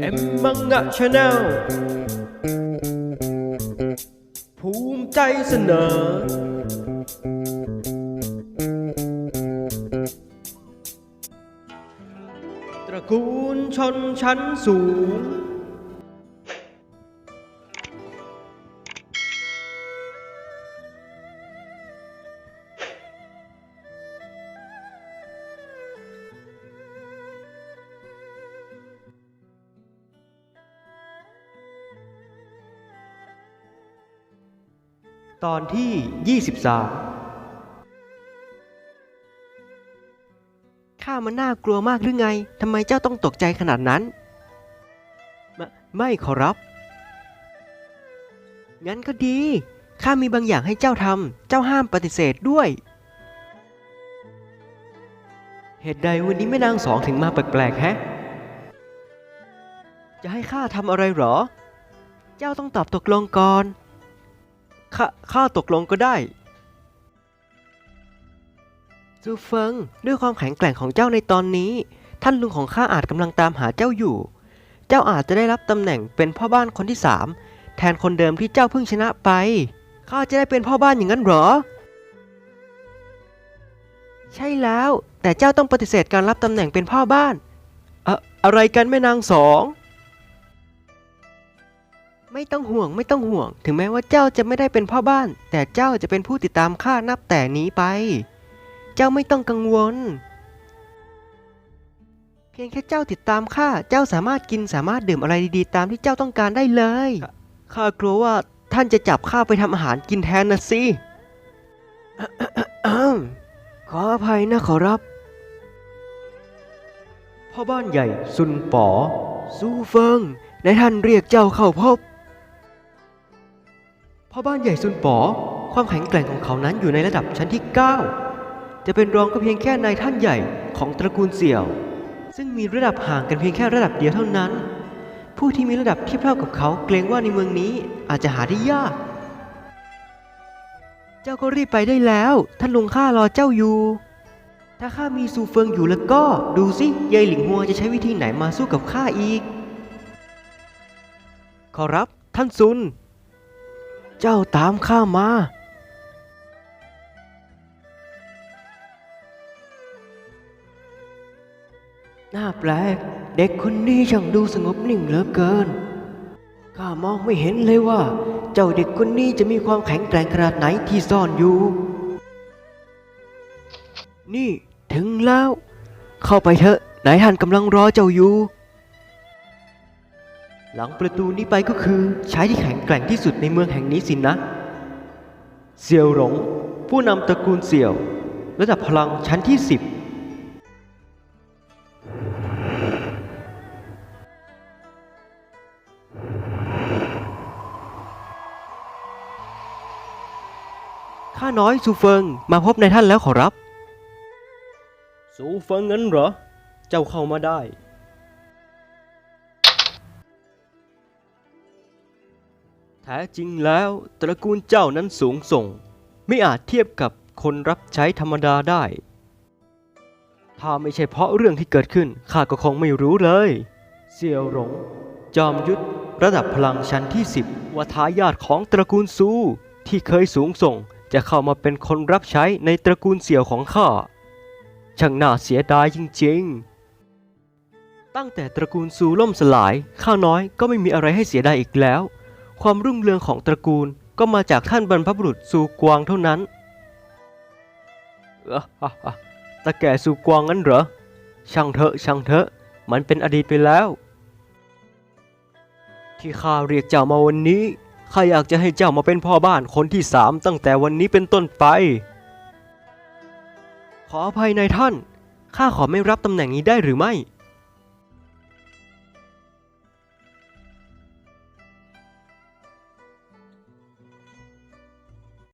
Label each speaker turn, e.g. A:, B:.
A: เอ็มมังงะชาแนลภูมิใจเสนอ ตระกูลชนชั้นสูง ตอนที่ 23
B: ข้ามันน่ากลัวมากหรือไง ทำไมเจ้าต้องตกใจขนาดนั้น
A: ไม่ไม่ขอรับ
B: งั้นก็ดี ข้ามีบางอย่างให้เจ้าทำ เจ้าห้ามปฏิเสธด้วย
A: เหตุใดวันนี้แม่นางสองถึงมาแปลกๆ แฮะ จะให้ข้าทำอะไรเหรอ
B: เจ้าต้องตอบตกลงก่อน
A: ข้าข้าตกลงก็ได้
B: ซูเฟิงด้วยความแข็งแกร่งของเจ้าในตอนนี้ ท่านลุงของข้าอาจกำลังตามหาเจ้าอยู่ เจ้าอาจจะได้รับตำแหน่งเป็นพ่อบ้านคนที่สามแทนคนเดิมที่เจ้าเพิ่งชนะไปข้าจะได้เป็นพ่อบ้านอย่างนั้นหรอ ใช่แล้ว แต่เจ้าต้องปฏิเสธการรับตำแหน่งเป็นพ่อบ้าน
A: อะอะไรกันแม่นางสอง
B: ไม่ต้องห่วงไม่ต้องห่วง ถึงแม้ว่าเจ้าจะไม่ได้เป็นพ่อบ้าน แต่เจ้าจะเป็นผู้ติดตามข้านับแต่นี้ไป เจ้าไม่ต้องกังวล เพียงแค่เจ้าติดตามข้าเจ้าสามารถกินสามารถดื่มอะไรดีๆ ตามที่เจ้าต้องการได้เลย
A: ข้ากลัวว่าท่านจะจับข้าไปทำอาหารกินแทนนะสิ
B: ขออภัยนะขอรับ
A: พ่อบ้านใหญ่ซุนป๋อ
B: สู้เฟิงในายท่านเรียกเจ้าเข้าพบ
A: พ่อบ้านใหญ่ซุนป๋อความแข็งแกร่งของเขานั้นอยู่ในระดับชั้นที่ 9 จะเป็นรองก็เพียงแค่นายท่านใหญ่ของตระกูลเสี่ยว ซึ่งมีระดับห่างกันเพียงแค่ระดับเดียวเท่านั้น ผู้ที่มีระดับเทียบเท่ากับเขาเกรงว่าในเมืองนี้อาจจะหาได้ยาก
B: เจ้าก็รีบไปได้แล้ว ท่านลุงข้ารอเจ้าอยู่
A: ถ้าข้ามีซูเฟิงอยู่แล้วก็ดูสิยายหลิงหัวจะใช้วิธีไหนมาสู้กับข้าอีก ขอรับท่านซุน
B: เจ้าตามข้ามา น่าแปลก เด็กคนนี้ช่างดูสงบนิ่งเหลือเกิน ข้ามองไม่เห็นเลยว่า เจ้าเด็กคนนี้จะมีความแข็งแกร่งขนาดไหนที่ซ่อนอยู่ นี่ถึงแล้ว เข้าไปเถอะนายท่านกำลังรอเจ้าอยู่
A: หลังประตูนี้ไปก็คือชายที่แข็งแกร่งที่สุดในเมืองแห่งนี้สินะเสี่ยวหลง ผู้นำตระกูลเสี่ยว ระดับพลังชั้นที่10
B: ข้าน้อยซูเฟิงมาพบในท่านแล้วขอรับ
A: สูเฟิงงั้นเหรอ เจ้าเข้ามาได้ ท้จริงแล้ว ตระกูลเจ้านั้นสูงส่ง ไม่อาจเทียบกับคนรับใช้ธรรมดาได้ ถ้าไม่ใช่เพราะเรื่องที่เกิดขึ้นข้าก็คงไม่รู้เลยเสี่ยวหลง จอมยุทธระดับพลังชั้นที่ 10ว่าทายาทของตระกูลซู ที่เคยสูงส่ง จะเข้ามาเป็นคนรับใช้ในตระกูลเสี่ยวของข้าช่างน่าเสียดายจริงๆ ตั้งแต่ตระกูลซูล่มสลาย ข้าน้อยก็ไม่มีอะไรให้เสียดายอีกแล้ว ความรุ่งเรืองของตระกูลก็มาจากท่านบรรพบุรุษซูกวางเท่านั้นตาแก่ซูกวางงั้นเหรอ ช่างเถอะช่างเถอะ มันเป็นอดีตไปแล้ว ที่ข้าเรียกเจ้ามาวันนี้ข้าอยากจะให้เจ้ามาเป็นพ่อบ้านคนที่สามตั้งแต่วันนี้เป็นต้นไป ขออภัยนายท่าน ข้าขอไม่รับตำแหน่งนี้ได้หรือไม่